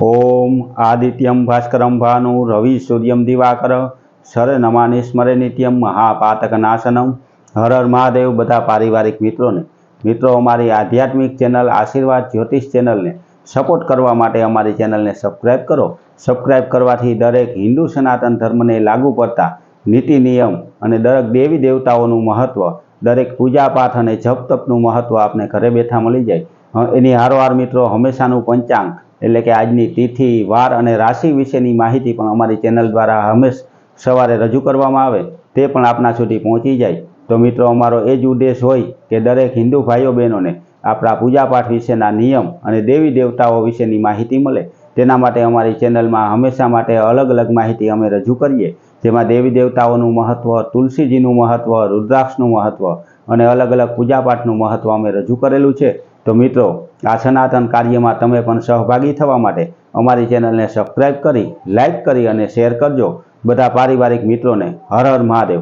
ઓમ આદિત્યમ ભાસ્કરમ ભાનુ રવિ સૂર્યમ દિવાકર સર નમાનિ સ્મરે નિત્યમ મહાપાતક નાશનમ હર હર મહાદેવ બધા પારિવારિક મિત્રોને. મિત્રો, અમારી આધ્યાત્મિક ચેનલ આશીર્વાદ જ્યોતિષ ચેનલને સપોર્ટ કરવા માટે અમારી ચેનલને સબસ્ક્રાઈબ કરો. સબસ્ક્રાઈબ કરવાથી દરેક હિન્દુ સનાતન ધર્મને લાગુ પડતા નીતિ નિયમ અને દરેક દેવી દેવતાઓનું મહત્ત્વ દરેક પૂજાપાઠ અને જપ તપનું મહત્ત્વ આપને ઘરે બેઠા મળી જાય. એની હારોહાર મિત્રો, હંમેશાનું પંચાંગ એટલે કે આજની તિથિ, વાર અને રાશિ વિશેની માહિતી પણ અમારી ચેનલ દ્વારા હંમેશ સવારે રજૂ કરવામાં આવે, તે પણ આપના સુધી પહોંચી જાય. તો મિત્રો, અમારો એ જ ઉદ્દેશ હોય કે દરેક હિન્દુ ભાઈઓ બહેનોને આપણા પૂજાપાઠ વિશેના નિયમ અને દેવી દેવતાઓ વિશેની માહિતી મળે. તેના માટે અમારી ચેનલમાં હંમેશા માટે અલગ અલગ માહિતી અમે રજૂ કરીએ. જેમાં દેવી દેવતાઓનું મહત્ત્વ તુલસીજીનું મહત્ત્વ રુદ્રાક્ષનું મહત્ત્વ અને અલગ અલગ પૂજાપાઠનું મહત્ત્વ અમે રજૂ કરેલું છે. તો મિત્રો, આ સનાતન કાર્યમાં તમે પણ સહભાગી થવા માટે અમારી ચેનલને સબસ્ક્રાઈબ કરી લાઈક કરી અને શેર કરજો. બધા પારિવારિક મિત્રોને હર હર મહાદેવ.